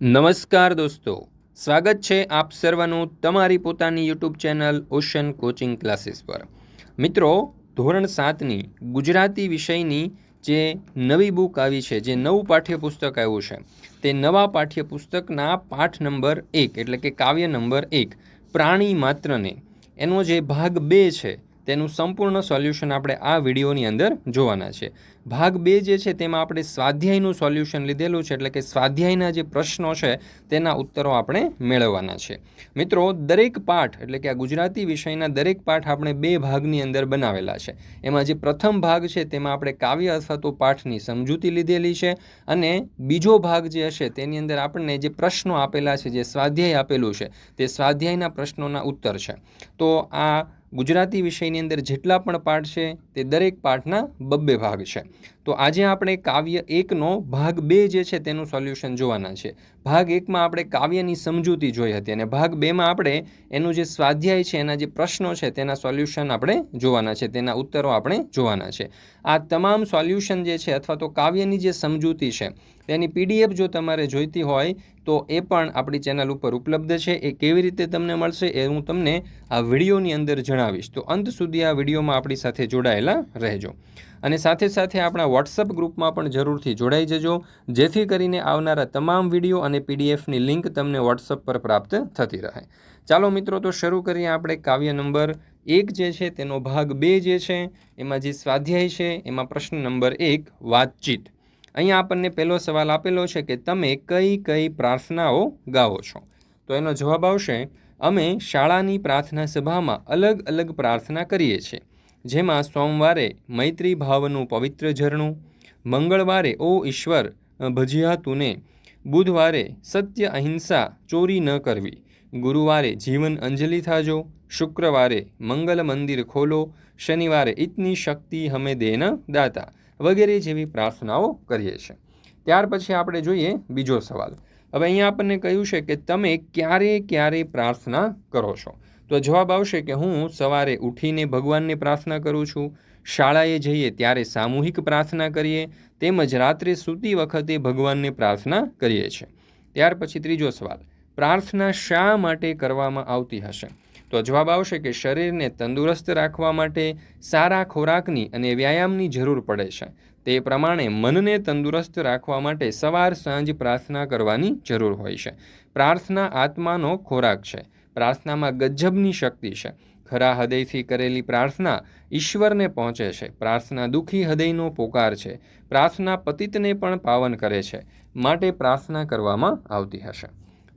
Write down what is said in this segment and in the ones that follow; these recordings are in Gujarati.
નમસ્કાર દોસ્તો, સ્વાગત છે આપ સર્વનું તમારી પોતાની YouTube channel ocean coaching classes પર. મિત્રો, ધોરણ સાતની ગુજરાતી વિષયની જે નવી બુક આવી છે, જે નવું પાઠ્યપુસ્તક આવ્યું છે, તે નવા પાઠ્યપુસ્તકના પાઠ નંબર એક, એટલે કે કાવ્ય નંબર એક, પ્રાણી માત્રને, એનો જે ભાગ બે છે તેનું સંપૂર્ણ સોલ્યુશન આપણે આ વિડીયોની અંદર જોવાના છે. ભાગ બે જે છે તેમાં આપણે સ્વાધ્યાયનું સોલ્યુશન લીધેલું છે, એટલે કે સ્વાધ્યાયના જે પ્રશ્નો છે તેના ઉત્તરો આપણે મેળવવાના છે. મિત્રો, દરેક પાઠ, એટલે કે આ ગુજરાતી વિષયના દરેક પાઠ આપણે બે ભાગની અંદર બનાવેલા છે. એમાં જે પ્રથમ ભાગ છે તેમાં આપણે કાવ્ય અથવા તો પાઠની સમજૂતી લીધેલી છે અને બીજો ભાગ જે હશે તેની અંદર આપણને જે પ્રશ્નો આપેલા છે, જે સ્વાધ્યાય આપેલું છે, તે સ્વાધ્યાયના પ્રશ્નોના ઉત્તર છે. તો આ ગુજરાતી વિષયની અંદર જેટલા પણ પાઠ છે તે દરેક પાઠના બબ્બે ભાગ છે. તો આજે આપણે કાવ્ય એકનો ભાગ બે જે છે તેનું સોલ્યુશન જોવાના છે. ભાગ એકમાં આપણે કાવ્યની સમજૂતી જોઈ હતી અને ભાગ બેમાં આપણે એનું જે સ્વાધ્યાય છે, એના જે પ્રશ્નો છે તેના સોલ્યુશન આપણે જોવાના છે, તેના ઉત્તરો આપણે જોવાના છે. આ તમામ સોલ્યુશન જે છે અથવા તો કાવ્યની જે સમજૂતી છે, તેની પીડીએફ જો તમારે જોઈતી હોય, તો એ પણ આપણી ચેનલ ઉપર ઉપલબ્ધ છે. એ કેવી રીતે તમને મળશે એ હું તમને આ વિડીયોની અંદર જણાવીશ. તો અંત સુધી આ વિડીયોમાં આપણી સાથે જોડાયેલા રહેજો. અને સાથે સાથે આપણા વોટ્સઅપ ગ્રુપમાં પણ જરૂરથી જોડાઈ જજો, જેથી કરીને આવનારા તમામ વીડિયો અને પીડીએફની લિંક તમને વોટ્સઅપ પર પ્રાપ્ત થતી રહે. ચાલો મિત્રો, તો શરૂ કરીએ આપણે કાવ્ય નંબર એક જે છે, તેનો ભાગ બે જે છે, એમાં જે સ્વાધ્યાય છે, એમાં પ્રશ્ન નંબર એક, વાતચીત. અહીંયા આપણને પહેલો સવાલ આપેલો છે કે તમે કઈ કઈ પ્રાર્થનાઓ ગાવો છો? તો એનો જવાબ આવશે, અમે શાળાની પ્રાર્થના સભામાં અલગ અલગ પ્રાર્થના કરીએ છીએ. જેમાં સોમવારે મૈત્રી ભાવનું પવિત્ર ઝરણું, મંગળવારે ઓ ઈશ્વર ભજ્યા તુને બુધવારે સત્ય અહિંસા ચોરી ન કરવી, ગુરુવારે જીવન અંજલિ થાજો, શુક્રવારે મંગલ મંદિર ખોલો, શનિવારે ઇતની શક્તિ હમે દેન દાતા, વગેરે જેવી પ્રાર્થનાઓ કરીએ છીએ. ત્યાર પછી આપણે જોઈએ બીજો સવાલ. હવે અહીંયા આપણને કહ્યું છે કે તમે ક્યારે ક્યારે પ્રાર્થના કરો છો? તો જવાબ આવશે કે હું સવારે ઉઠીને ભગવાનને પ્રાર્થના કરું છું, શાળાએ જઈએ ત્યારે સામૂહિક પ્રાર્થના કરીએ, તેમજ રાત્રે સૂતી વખતે ભગવાનને પ્રાર્થના કરીએ છીએ. ત્યાર પછી ત્રીજો સવાલ, પ્રાર્થના શા માટે કરવામાં આવતી હશે? તો જવાબ આવશે કે શરીરને તંદુરસ્ત રાખવા માટે સારા ખોરાકની અને વ્યાયામની જરૂર પડે છે. તે પ્રમાણે મનને તંદુરસ્ત રાખવા માટે સવાર સાંજ પ્રાર્થના કરવાની જરૂર હોય છે. પ્રાર્થના આત્માનો ખોરાક છે. પ્રાર્થનામાં ગજબની શક્તિ છે. ખરા હૃદયથી કરેલી પ્રાર્થના ઈશ્વરને પહોંચે છે. પ્રાર્થના દુઃખી હૃદયનો પોકાર છે. પ્રાર્થના પતિતને પણ પાવન કરે છે. માટે પ્રાર્થના કરવામાં આવતી હશે.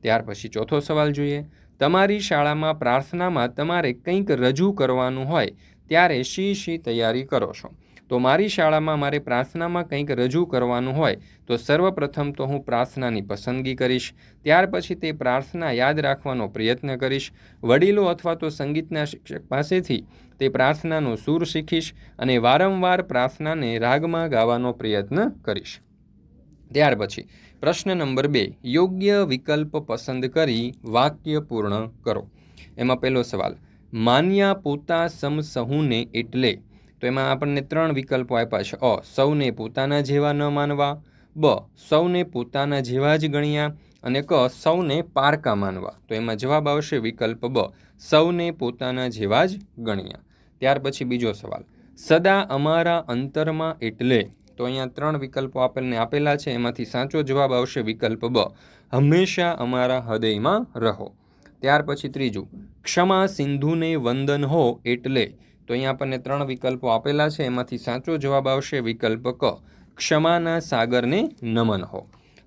ત્યાર પછી ચોથો સવાલ જોઈએ. તમારી શાળામાં પ્રાર્થનામાં તમારે કંઈક રજૂ કરવાનું હોય, ત્યારે શી શી તૈયારી કરો છો? તો મારી શાળામાં મારે પ્રાર્થનામાં કંઈક રજૂ કરવાનું હોય, તો સર્વપ્રથમ તો હું પ્રાર્થનાની પસંદગી કરીશ. ત્યાર પછી તે પ્રાર્થના યાદ રાખવાનો પ્રયત્ન કરીશ. વડીલો અથવા તો સંગીતના શિક્ષક પાસેથી તે પ્રાર્થનાનો સૂર શીખીશ અને વારંવાર પ્રાર્થનાને રાગમાં ગાવાનો પ્રયત્ન કરીશ. ત્યાર પછી પ્રશ્ન નંબર બે, યોગ્ય વિકલ્પ પસંદ કરી વાક્ય પૂર્ણ કરો. એમાં પહેલો સવાલ, માન્યા પોતા સમસહુને એટલે તો એમાં આપણને ત્રણ વિકલ્પો આપ્યા છે. અ, સૌને પોતાના જેવા ન માનવા. બ, સૌને પોતાના જેવા જ ગણ્યા. અને ક, સૌને પારકા માનવા. તો એમાં જવાબ આવશે વિકલ્પ બ, સૌને પોતાના જેવા જ ગણ્યા. ત્યાર પછી બીજો સવાલ. સદા અમારા અંતરમાં એટલે. તો અહીંયા ત્રણ વિકલ્પો આપણને આપેલા છે. એમાંથી સાચો જવાબ આવશે વિકલ્પ બ, હંમેશા અમારા હૃદયમાં રહો. ત્યાર પછી ત્રીજું. ક્ષમા સિંધુને વંદન હો એટલે. તો અહીંયા આપણને ત્રણ વિકલ્પો આપેલા છે. એમાંથી સાચો જવાબ આવશે વિકલ્પ ક, ક્ષમાના સાગરને નમન હો.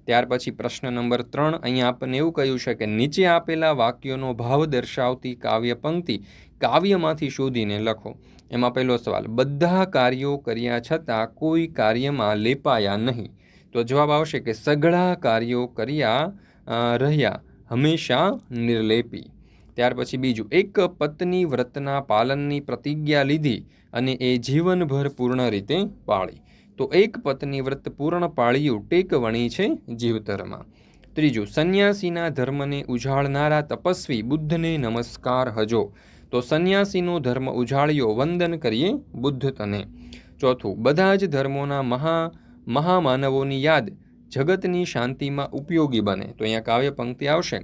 ત્યાર પછી પ્રશ્ન નંબર ત્રણ અહીંયા આપણને એવું કહ્યું છે કે નીચે આપેલા વાક્યોનો ભાવ દર્શાવતી કાવ્ય પંક્તિ કાવ્યમાંથી શોધીને લખો. એમાં પહેલો સવાલ, બધા કાર્યો કર્યા છતાં કોઈ કાર્યમાં લેપાયા નહીં. તો જવાબ આવશે કે સઘળા કાર્યો કર્યા રહ્યા, હંમેશા નિર્લેપી. ત્યાર પછી બીજું, એક પત્ની વ્રતના પાલનની પ્રતિજ્ઞા લીધી અને એ જીવનભર પૂર્ણ રીતે પાળી. તો એક પત્ની વ્રત પૂર્ણ પાળ્યું ટેક વણી છે જીવતરમાં. ત્રીજું, સંન્યાસીના ધર્મને ઉજાળનારા તપસ્વી બુદ્ધને નમસ્કાર હજો. તો સંન્યાસીનો ધર્મ ઉજાળ્યો, વંદન કરીએ બુદ્ધ તને. ચોથું, બધા જ ધર્મોના મહા, મહામાનવોની યાદ જગતની શાંતિમાં ઉપયોગી બને. તો અહીંયા કાવ્ય પંક્તિ આવશે.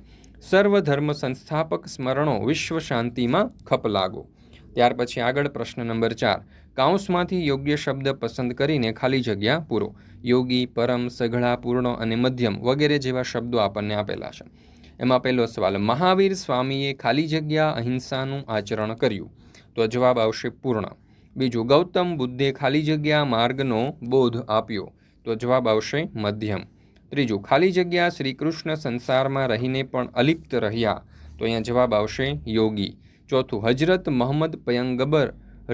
સર્વધર્મ સંસ્થાપક સ્મરણો વિશ્વ શાંતિમાં ખપ લાગો. ત્યાર પછી આગળ પ્રશ્ન નંબર ચાર. કાઉન્સમાંથી યોગ્ય શબ્દ પસંદ કરીને ખાલી જગ્યા પૂરો. યોગી, પરમ, સઘળા, પૂર્ણ અને મધ્યમ વગેરે જેવા શબ્દો આપણને આપેલા છે. એમાં પહેલો સવાલ, મહાવીર સ્વામીએ ખાલી જગ્યા અહિંસાનું આચરણ કર્યું? તો જવાબ આવશે પૂર્ણ. બીજું, ગૌતમ બુદ્ધે ખાલી જગ્યા માર્ગનો બોધ આપ્યો? તો જવાબ આવશે મધ્યમ. ત્રીજું, ખાલી જગ્યા શ્રી કૃષ્ણ સંસારમાં રહીને પણ અલિપ્ત રહ્યા. તો અહીંયા જવાબ આવશે યોગી. ચોથું હજરત મોહમ્મદ પયંગબર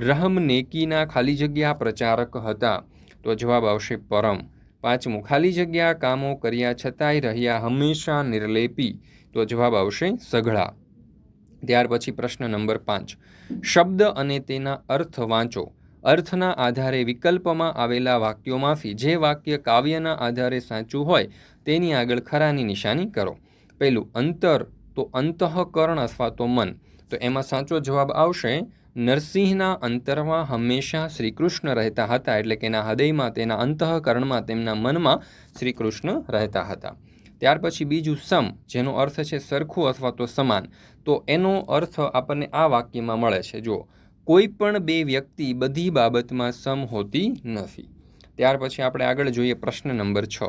રહમ નેકીના ખાલી જગ્યા પ્રચારક હતા. તો જવાબ આવશે પરમ. પાંચમું, ખાલી જગ્યા કામો કર્યા છતાંય રહ્યા હંમેશા નિર્લેપી. તો જવાબ આવશે સઘળા. ત્યાર પછી પ્રશ્ન નંબર પાંચ, શબ્દ અને તેના અર્થ વાંચો. અર્થના આધારે વિકલ્પમાં આવેલા વાક્યોમાંથી જે વાક્ય કાવ્યના આધારે સાચું હોય તેની આગળ ખરાની નિશાની કરો. પહેલું, અંતર, તો અંતઃકરણ અથવા તો મન. તો એમાં સાચો જવાબ આવશે, નરસિંહના અંતરમાં હંમેશા શ્રીકૃષ્ણ રહેતા હતા, એટલે કે એના હૃદયમાં, તેના અંતઃકરણમાં, તેમના મનમાં શ્રીકૃષ્ણ રહેતા હતા. ત્યાર પછી બીજું, સમ, જેનો અર્થ છે સરખું અથવા તો સમાન. તો એનો અર્થ આપણને આ વાક્યમાં મળે છે. જો કોઈ પણ બે વ્યક્તિ બધી બાબતમાં સમ હોતી નથી. ત્યાર પછી આપણે આગળ જોઈએ પ્રશ્ન નંબર છ.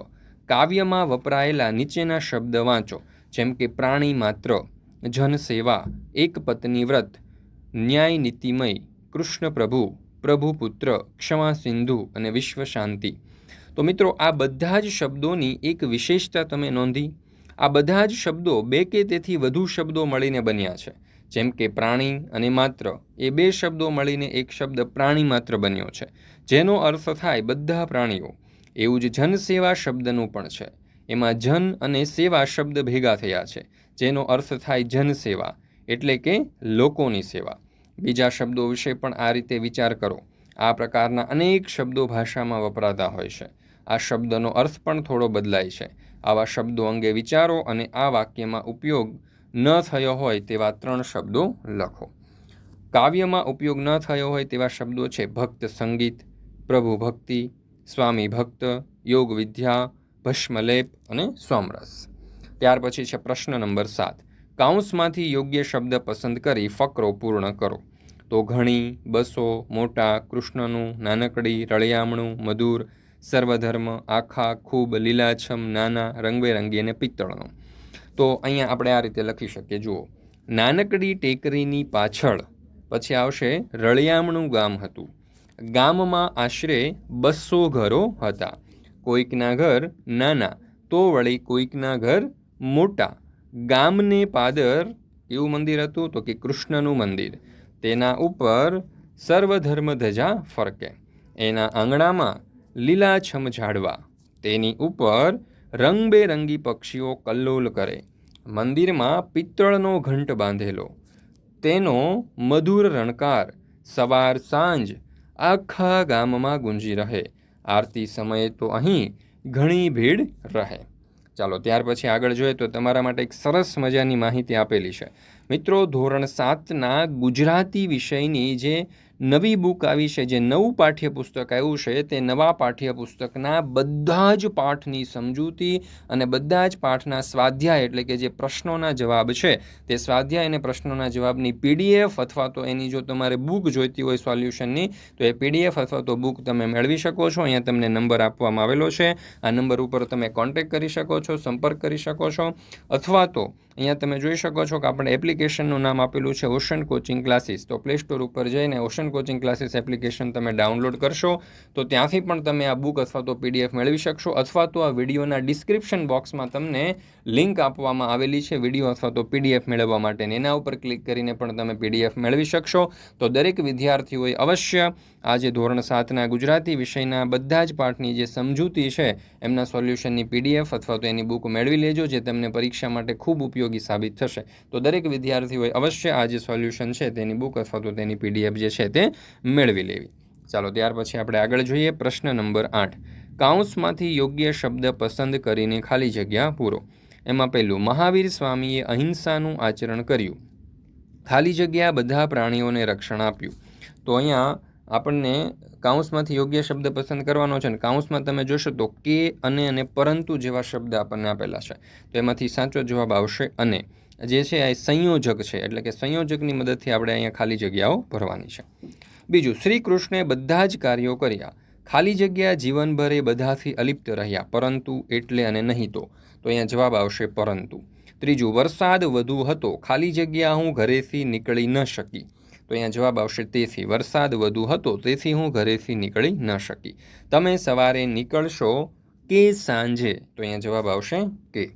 કાવ્યમાં વપરાયેલા નીચેના શબ્દ વાંચો, જેમ કે પ્રાણી માત્ર જનસેવા એક પત્ની વ્રત, ન્યાય નીતિમય, કૃષ્ણ પ્રભુ પ્રભુપુત્ર ક્ષમા સિંધુ અને વિશ્વ શાંતિ. તો મિત્રો, આ બધા જ શબ્દોની એક વિશેષતા તમે નોંધી. આ બધા જ શબ્દો બે કે તેથી વધુ શબ્દો મળીને બન્યા છે. જેમ કે પ્રાણી અને માત્ર, એ બે શબ્દો મળીને એક શબ્દ પ્રાણી માત્ર બન્યો છે. જેનો અર્થ થાય બધા પ્રાણીઓ. એવું જ જનસેવા શબ્દનું પણ છે. એમાં જન અને સેવા શબ્દ ભેગા થયા છે. જેનો અર્થ થાય જનસેવા એટલે કે લોકોની સેવા. બીજા શબ્દો વિશે પણ આ રીતે વિચાર કરો. આ પ્રકારના અનેક શબ્દો ભાષામાં વપરાતા હોય છે. આ શબ્દનો અર્થ પણ થોડો બદલાય છે. આવા શબ્દો અંગે વિચારો અને આ વાક્યમાં ઉપયોગ ન થયો હોય તેવા ત્રણ શબ્દો લખો. કાવ્યમાં ઉપયોગ ન થયો હોય તેવા શબ્દો છે ભક્ત સંગીત, પ્રભુ ભક્તિ, સ્વામી ભક્ત, યોગ વિદ્યા, ભસ્મલેપ અને સોમરસ ત્યાર પછી છે પ્રશ્ન નંબર સાત. કાઉન્સમાંથી યોગ્ય શબ્દ પસંદ કરી ફકરો પૂર્ણ કરો. તો ઘણી, બસો, મોટા, કૃષ્ણનું, નાનકડી, રળિયામણું, મધુર, સર્વધર્મ, આખા, ખૂબ, લીલાછમ, નાના, રંગબેરંગી અને પિત્તળનો. તો અહીંયા આપણે આ રીતે લખી શકીએ. જુઓ. નાનકડી ટેકરીની પાછળ પછી આવશે રળિયામણું ગામ હતું. ગામમાં આશરે બસો ઘરો હતા. કોઈકના ઘર નાના, તો વળી કોઈકના ઘર મોટા. ગામને પાદર એવું મંદિર હતું? તો કે કૃષ્ણનું મંદિર. તેના ઉપર સર્વધર્મ ધજા ફરકે. એના આંગણામાં લીલાછમ ઝાડવા. તેની ઉપર રંગબેરંગી પક્ષીઓ કલ્લોલ કરે. મંદિરમાં પિત્તળનો ઘંટ બાંધેલો. તેનો મધુર રણકાર સવાર સાંજ આખા ગામમાં ગુંજી રહે. આરતી સમયે તો અહીં ઘણી ભીડ રહે. ચાલો, ત્યાર પછી આગળ જોઈએ તો તમારા માટે એક સરસ મજાની માહિતી આપેલી છે. મિત્રો, ધોરણ સાતના ગુજરાતી વિષયની જે નવી બુક આવી છે, જે નવું પાઠ્યપુસ્તક આવ્યું છે, તે નવા પાઠ્યપુસ્તકના બધા જ પાઠની સમજૂતી અને બધા જ પાઠના સ્વાધ્યાય એટલે કે જે પ્રશ્નોના જવાબ છે, તે સ્વાધ્યાય અને પ્રશ્નોના જવાબની પીડીએફ અથવા તો એની જો તમારે બુક જોઈતી હોય સોલ્યુશનની, તો એ પીડીએફ અથવા તો બુક તમે મેળવી શકો છો. અહીંયા તમને નંબર આપવામાં આવેલો છે. આ નંબર ઉપર તમે કોન્ટેક કરી શકો છો, સંપર્ક કરી શકો છો. અથવા તો અહીંયા તમે જોઈ શકો છો કે આપણે એપ્લિકેશનનું નામ આપેલું છે, ઓશન કોચિંગ ક્લાસીસ. તો પ્લે સ્ટોર ઉપર જઈને ઓશન કોચિંગ ક્લાસીસ એપ્લિકેશન તમે ડાઉનલોડ કરશો, તો ત્યાંથી પણ તમે આ બુક અથવા તો પીડીએફ મેળવી શકશો, અથવા તો આ વિડીયોના ડિસ્ક્રિપ્શન બોક્સમાં તમને લિંક આપવામાં આવેલી છે વીડિયો અથવા તો પીડીએફ મેળવવા માટેની. એના ઉપર ક્લિક કરીને પણ તમે પીડીએફ મેળવી શકશો. તો દરેક વિદ્યાર્થીઓએ અવશ્ય આજે ધોરણ સાતના ગુજરાતી વિષયના બધા જ પાઠની જે સમજૂતી છે, એમના સોલ્યુશનની પીડીએફ અથવા તો એની બુક મેળવી લેજો, જે તમને પરીક્ષા માટે ખૂબ ઉપયોગી સાબિત થશે. તો દરેક વિદ્યાર્થીઓએ અવશ્ય આ જે સોલ્યુશન છે, તેની બુક અથવા તો તેની પીડીએફ જે છે, તે મેળવી લેવી. ચાલો ત્યાર પછી આપણે આગળ જોઈએ પ્રશ્ન નંબર આઠ. કાઉન્સમાંથી યોગ્ય શબ્દ પસંદ કરીને ખાલી જગ્યા પૂરો. એમાં પહેલું, મહાવીર સ્વામીએ અહિંસાનું આચરણ કર્યું. ખાલી જગ્યા બધા પ્રાણીઓને રક્ષણ આપ્યું. તો અહીંયા આપણને કાઉન્સમાંથી યોગ્ય શબ્દ પસંદ કરવાનો છે અને કાઉન્સમાં તમે જોશો તો કે, અને અને પરંતુ જેવા શબ્દ આપણને આપેલા છે. તો એમાંથી સાચો જવાબ આવશે અને. જે છે એ સંયોજક છે, એટલે કે સંયોજકની મદદથી આપણે અહીંયા ખાલી જગ્યાઓ ભરવાની છે. બીજું, શ્રી કૃષ્ણે બધા જ કાર્યો કર્યા. ખાલી જગ્યા જીવનભર એ બધાથી અલિપ્ત રહ્યા, પરંતુ એટલે અને નહીં તો. તો અહીંયા જવાબ આવશે પરંતુ. ત્રીજું, વરસાદ વધુ હતો. ખાલી જગ્યા હું ઘરેથી નીકળી ન શકી. તો અહીંયા જવાબ આવશે તેથી. વરસાદ વધુ હતો, તેથી હું ઘરેથી નીકળી ન શકી. તમે સવારે નીકળશો કે સાંજે? તો અહીંયા જવાબ આવશે કે.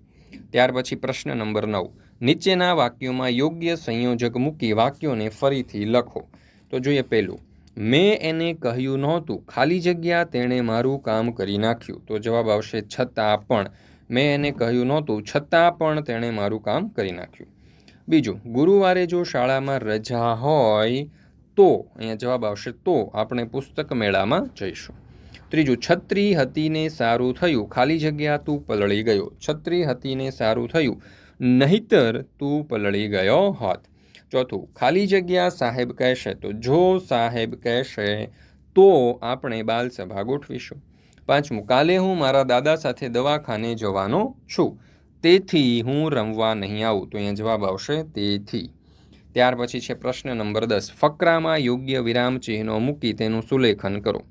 ત્યાર પછી પ્રશ્ન નંબર નવ. નીચેના વાક્યોમાં યોગ્ય સંયોજક મૂકી વાક્યોને ફરીથી લખો. તો જોઈએ પહેલું, મેં એને કહ્યું નહોતું. ખાલી જગ્યા તેણે મારું કામ કરી નાખ્યું. તો જવાબ આવશે, છતાં પણ. મેં એને કહ્યું નહોતું. છતાં પણ તેણે મારું કામ કરી નાખ્યું. બીજું, ગુરુવારે જો શાળામાં રજા હોય તો. અહીંયા જવાબ આવશે, તો આપણે પુસ્તક મેળામાં જઈશું. ત્રીજું, છત્રી હતીને સારું થયું. ખાલી જગ્યા તું પલળી ગયો. છત્રી હતીને સારું થયું. નહીતર તું પલળી ગયો હોત. ચોથું, ખાલી જગ્યા સાહેબ કહેશે તો જો સાહેબ કહેશે તો આપણે બાલ સભા ગોઠવીશું. પાંચમું, કાલે હું મારા દાદા સાથે દવાખાને જવાનો છું. તેથી હું રમવા નહીં આવું, તો અહીંયા જવાબ આવશે તેથી. ત્યાર પછી છે પ્રશ્ન નંબર દસ, ફકરામાં યોગ્ય વિરામ ચિહ્નો મૂકી તેનું સુલેખન કરો.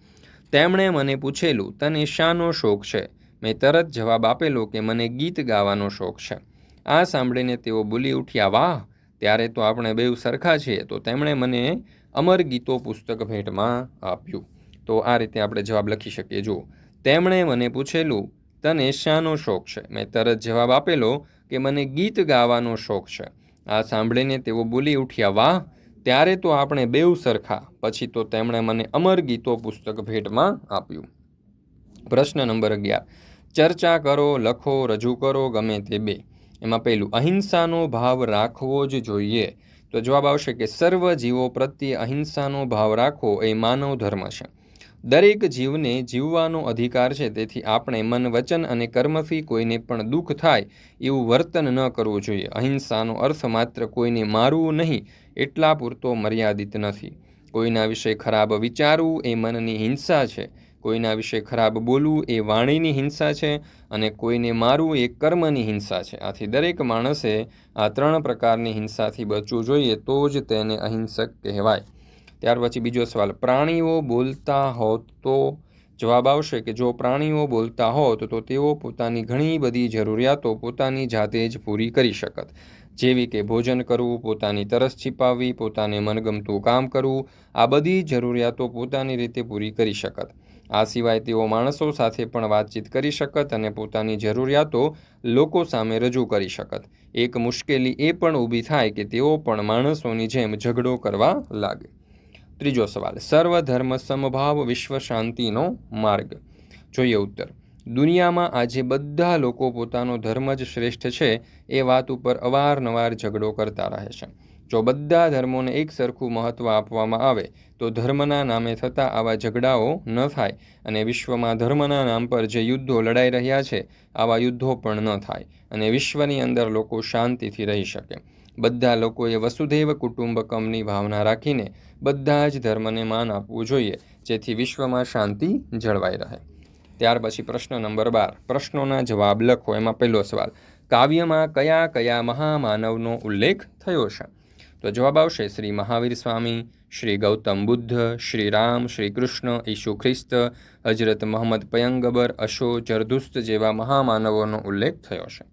તેમણે મને પૂછેલું, તને શાનો શોખ છે? મેં તરત જવાબ આપેલો કે મને ગીત ગાવાનો શોખ છે. આ સાંભળીને તેઓ બોલી ઉઠ્યા, વાહ, ત્યારે તો આપણે બેઉ સરખા છીએ. તો તેમણે મને અમર ગીતો પુસ્તક ભેટમાં આપ્યું. તો આ રીતે આપણે જવાબ લખી શકીએ. જુઓ, તેમણે મને પૂછેલું, તને શાનો શોખ છે? મેં તરત જવાબ આપેલો કે, મને ગીત ગાવાનો શોખ છે. આ સાંભળીને તેઓ બોલી ઉઠ્યા, વાહ, ત્યારે તો આપણે બેઉ સરખા. પછી તો તેમણે મને અમર ગીતો પુસ્તક ભેટમાં આપ્યું. પ્રશ્ન નંબર અગિયાર, ચર્ચા કરો, લખો, રજૂ કરો, ગમે તે બે. એમાં પહેલું, અહિંસાનો ભાવ રાખવો જ જોઈએ. તો જવાબ આવશે કે, સર્વ જીવો પ્રત્યે અહિંસાનો ભાવ રાખવો એ માનવ ધર્મ છે. દરેક જીવને જીવવાનો અધિકાર છે, તેથી આપણે મન, વચન અને કર્મથી કોઈને પણ દુઃખ થાય એવું વર્તન ન કરવું જોઈએ. અહિંસાનો અર્થ માત્ર કોઈને મારવું નહીં, એટલા પૂરતો મર્યાદિત નથી. કોઈના વિશે ખરાબ વિચારવું એ મનની હિંસા છે. કોઈના વિશે ખરાબ બોલવું એ વાણીની હિંસા છે અને કોઈને મારવું એ કર્મની હિંસા છે. આથી દરેક માણસે આ ત્રણ પ્રકારની હિંસાથી બચવું જોઈએ તો જ તેને અહિંસક કહેવાય. ત્યાર પછી બીજો સવાલ, પ્રાણીઓ બોલતા હોત તો? જવાબ આવશે કે જો પ્રાણીઓ બોલતા હોત તો તેઓ પોતાની ઘણી બધી જરૂરિયાતો પોતાની જાતે જ પૂરી કરી શકત. જેવી કે ભોજન કરવું, પોતાની તરસ છીપાવવી, પોતાને મનગમતું કામ કરવું, આ બધી જરૂરિયાતો પોતાની રીતે પૂરી કરી શકત. આ સિવાય તેઓ માણસો સાથે પણ વાતચીત કરી શકત અને પોતાની જરૂરિયાતો લોકો સામે રજૂ કરી શકત. એક મુશ્કેલી એ પણ ઊભી થાય કે તેઓ પણ માણસોની જેમ ઝઘડો કરવા લાગે. ત્રીજો સવાલ, સર્વધર્મ સમભાવ વિશ્વ શાંતિનો માર્ગ. જોઈએ ઉત્તર, દુનિયામાં આજે બધા લોકો પોતાનો ધર્મ જ શ્રેષ્ઠ છે, એ વાત ઉપર અવારનવાર ઝઘડો કરતા રહે છે. જો બધા ધર્મોને એક સરખું મહત્ત્વ આપવામાં આવે, તો ધર્મના નામે થતા આવા ઝઘડાઓ ન થાય અને વિશ્વમાં ધર્મના નામ પર જે યુદ્ધો લડાઈ રહ્યા છે, આવા યુદ્ધો પણ ન થાય અને વિશ્વની અંદર લોકો શાંતિથી રહી શકે. બધા લોકોએ વસુધૈવ કુટુંબકમની ભાવના રાખીને બધા જ ધર્મને માન આપવું જોઈએ, જેથી વિશ્વમાં શાંતિ જળવાઈ રહે. ત્યાર પછી પ્રશ્ન નંબર બાર. પ્રશ્નોના જવાબ લખો. એમાં પહેલો સવાલ, કાવ્યમાં કયા કયા મહામાનવનો ઉલ્લેખ થયો છે? તો જવાબ આવશે શ્રી મહાવીર સ્વામી, શ્રી ગૌતમ બુદ્ધ, શ્રી રામ, શ્રી કૃષ્ણ, ઈશુ ખ્રિસ્ત, હજરત મોહમ્મદ પયંગબર અશો જરદુસ્ત જેવા મહામાનવોનો ઉલ્લેખ થયો છે.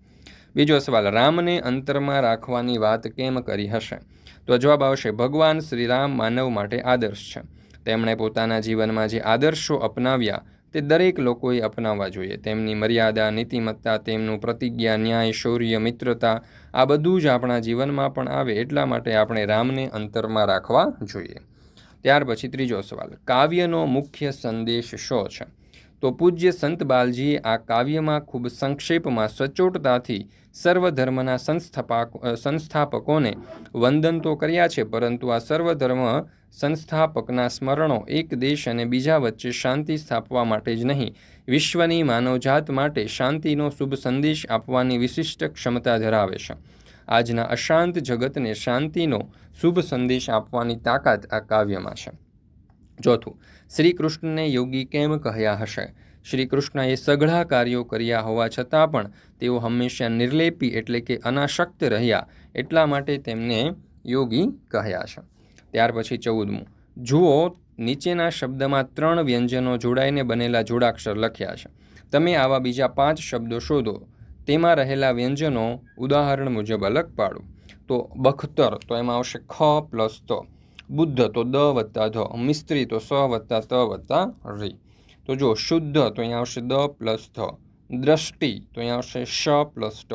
બીજો સવાલ, રામને અંતરમાં રાખવાની વાત કેમ કરી હશે? તો જવાબ આવશે, ભગવાન શ્રી રામ માનવ માટે આદર્શ છે. તેમણે પોતાના જીવનમાં જે આદર્શો અપનાવ્યા તે દરેક લોકોએ અપનાવવા જોઈએ. તેમની મર્યાદા, નીતિમત્તા, તેમનું પ્રતિજ્ઞા, ન્યાય, શૌર્ય, મિત્રતા, આ બધું જ આપણા જીવનમાં પણ આવે એટલા માટે આપણે રામને અંતરમાં રાખવા જોઈએ. ત્યાર પછી ત્રીજો સવાલ, કાવ્યનો મુખ્ય સંદેશ શો છે? તો પૂજ્ય સંત બાલજીએ આ કાવ્યમાં ખૂબ સંક્ષેપમાં સચોટતાથી સર્વધર્મના સંસ્થાપક, સંસ્થાપકોને વંદન તો કર્યા છે, પરંતુ આ સર્વધર્મ સંસ્થાપકના સ્મરણો એક દેશ અને બીજા વચ્ચે શાંતિ સ્થાપવા માટે જ નહીં, વિશ્વની માનવજાત માટે શાંતિનો શુભ સંદેશ આપવાની વિશિષ્ટ ક્ષમતા ધરાવે છે. આજના અશાંત જગતને શાંતિનો શુભ સંદેશ આપવાની તાકાત આ કાવ્યમાં છે. ચોથું શ્રી કૃષ્ણને યોગી કેમ કહ્યા હશે? શ્રી કૃષ્ણએ સઘળા કાર્યો કર્યા હોવા છતાં પણ તેઓ હંમેશા નિર્લેપી એટલે કે અનાશક્ત રહ્યા એટલા માટે તેમને યોગી કહ્યા છે. ત્યાર પછી ચૌદમું. જુઓ, નીચેના શબ્દમાં ત્રણ વ્યંજનો જોડાઈને બનેલા જોડાક્ષર લખ્યા છે. તમે આવા બીજા પાંચ શબ્દો શોધો. તેમાં રહેલા વ્યંજનો ઉદાહરણ મુજબ અલગ પાડો. તો બખતર, તો એમાં આવશે ખ પ્લસ ત. બુદ્ધ, તો દ વત્તા ધ. મિસ્ત્રી, તો સ વત્તા ત વત્તા રી. તો જો શુદ્ધ, તો અહીંયા આવશે દ પ્લસ ધ. દ્રષ્ટિ, તો અહીંયા આવશે શ પ્લસ ટ.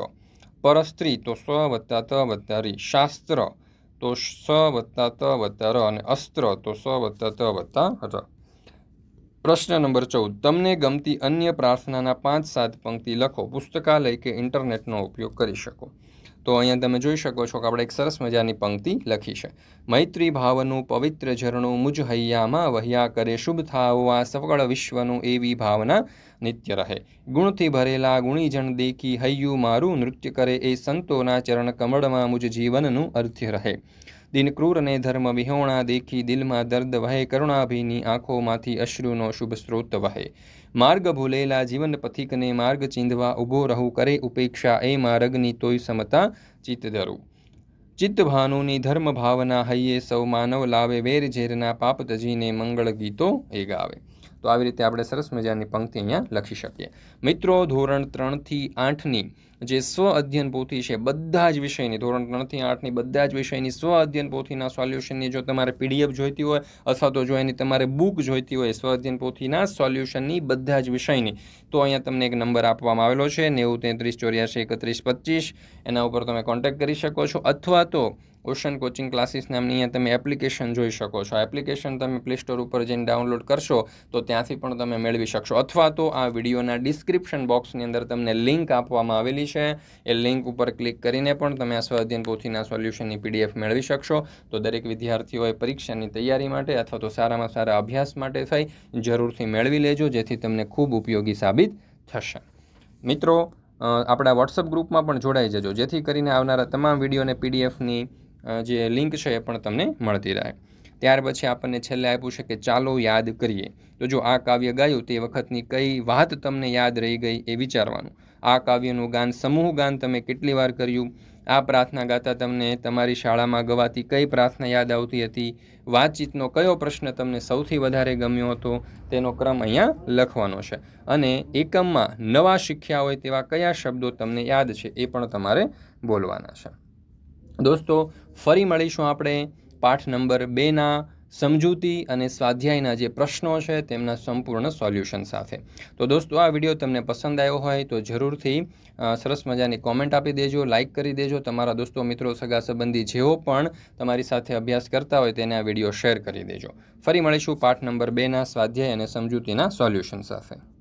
પરસ્ત્રી, તો સ્વ વત્તા ત વત્તા રી. શાસ્ત્ર તો સ વત્તા ત વત્તા ર અને અસ્ત્ર તો સ વત્તા ત વત્તા ર પ્રશ્ન નંબર ચૌદ તમને ગમતી અન્ય પ્રાર્થનાના પાંચ સાત પંક્તિ લખો. પુસ્તકાલય કે ઇન્ટરનેટનો ઉપયોગ કરી શકો. તો અહીંયા તમે જોઈ શકો છો કે આપણે એક સરસ મજાની પંક્તિ લખી છે. મૈત્રી ભાવનું પવિત્ર ઝરણું મુજ હૈયામાં વહ્યા કરે શુભ થાવવા સફળ વિશ્વનું એવી ભાવના નિત્ય રહે. ગુણથી ભરેલા ગુણીજણ દેખી હૈયું મારું નૃત્ય કરે, એ સંતોના ચરણ કમળમાં મુજ જીવનનું અર્થ્ય રહે. દિન ક્રૂર અને ધર્મ વિહોણા દેખી દિલમાં દર્દ વહે, કરુણાભીની આંખોમાંથી અશ્રુનો શુભ સ્ત્રોત વહે. માર્ગ ભૂલેલા જીવન પથિકને માર્ગ ચીંધવા ઊભો રહું, કરે ઉપેક્ષા એ માર્ગની તોય સમતા ચિત્ત ધરું. ચિત્ત ભાનુની ધર્મ ભાવના હૈયે સૌ માનવ લાવે, વેર ઝેરના પાપ તજીને મંગળ ગીતો એ ગાવે. તો આવી રીતે આપણે સરસ મજાની પંક્તિ અહીંયા લખી શકીએ. મિત્રો, ધોરણ ત્રણથી આઠની જે સ્વ અધ્યયન પોથી છે, બધા જ વિષયની, ધોરણ ત્રણથી આઠની બધા જ વિષયની સ્વ અધ્યયન પોથીના સોલ્યુશનની જો તમારે પીડીએફ જોઈતી હોય અથવા તો જો એની તમારે બુક જોઈતી હોય, સ્વ અધ્યયન પોથીના સોલ્યુશનની બધા જ વિષયની, તો અહીંયા તમને એક નંબર આપવામાં આવેલો છે, નેવું તેત્રીસ ચોર્યાસી એકત્રીસ પચીસ. એના ઉપર તમે કોન્ટેક્ટ કરી શકો છો અથવા તો ઓશન કોચિંગ ક્લાસીસ નામની અહીંયા તમે એપ્લિકેશન જોઈ શકો છો. એપ્લિકેશન તમે પ્લે સ્ટોર ઉપર જઈને ડાઉનલોડ કરશો, તો ત્યાંથી પણ તમે મેળવી શકશો. અથવા તો આ વિડીયોના ડિસ્ક્રિપ્શન બોક્સની અંદર તમને લિંક આપવામાં આવેલી છે. એ લિંક ઉપર ક્લિક કરીને પણ તમે આ સ્વાધ્યન પોથીના સોલ્યુશનની પીડીએફ મેળવી શકશો. તો દરેક વિદ્યાર્થીઓએ પરીક્ષાની તૈયારી માટે અથવા તો સારામાં સારા અભ્યાસ માટે થઈ જરૂરથી મેળવી લેજો, જેથી તમને ખૂબ ઉપયોગી સાબિત થશે. મિત્રો આપણા વોટ્સઅપ ગ્રુપમાં પણ જોડાઈ જજો, જેથી કરીને આવનારા તમામ વિડીયોને પીડીએફની જે લિંક છે એ પણ તમને મળતી રહે. ત્યાર પછી આપણને છેલ્લે આપ્યું છે કે ચાલો યાદ કરીએ. તો જો આ કાવ્ય ગાયું તે વખતની કઈ વાત તમને યાદ રહી ગઈ એ વિચારવાનું. આ કાવ્યનું ગાન, સમૂહ ગાન તમે કેટલી વાર કર્યું? આ પ્રાર્થના ગાતા તમને તમારી શાળામાં ગવાતી કઈ પ્રાર્થના યાદ આવતી હતી? વાતચીતનો કયો પ્રશ્ન તમને સૌથી વધારે ગમ્યો હતો? તેનો ક્રમ અહીંયા લખવાનો છે. અને એકમમાં નવા શીખ્યા હોય તેવા કયા શબ્દો તમને યાદ છે એ પણ તમારે બોલવાના છે. દોસ્તો, ફરી મળીશું આપણે પાઠ નંબર બેના સમજૂતી અને સ્વાધ્યાયના જે પ્રશ્નો છે તેમના સંપૂર્ણ સોલ્યુશન સાથે. તો દોસ્તો, આ વીડિયો તમને પસંદ આવ્યો હોય તો જરૂરથી સરસ મજાની કોમેન્ટ આપી દેજો લાઇક કરી દેજો. તમારા દોસ્તો, મિત્રો, સગા સંબંધી જેઓ પણ તમારી સાથે અભ્યાસ કરતા હોય તેને આ વીડિયો શેર કરી દેજો. ફરી મળીશું પાઠ નંબર બેના સ્વાધ્યાય અને સમજૂતીના સોલ્યુશન સાથે.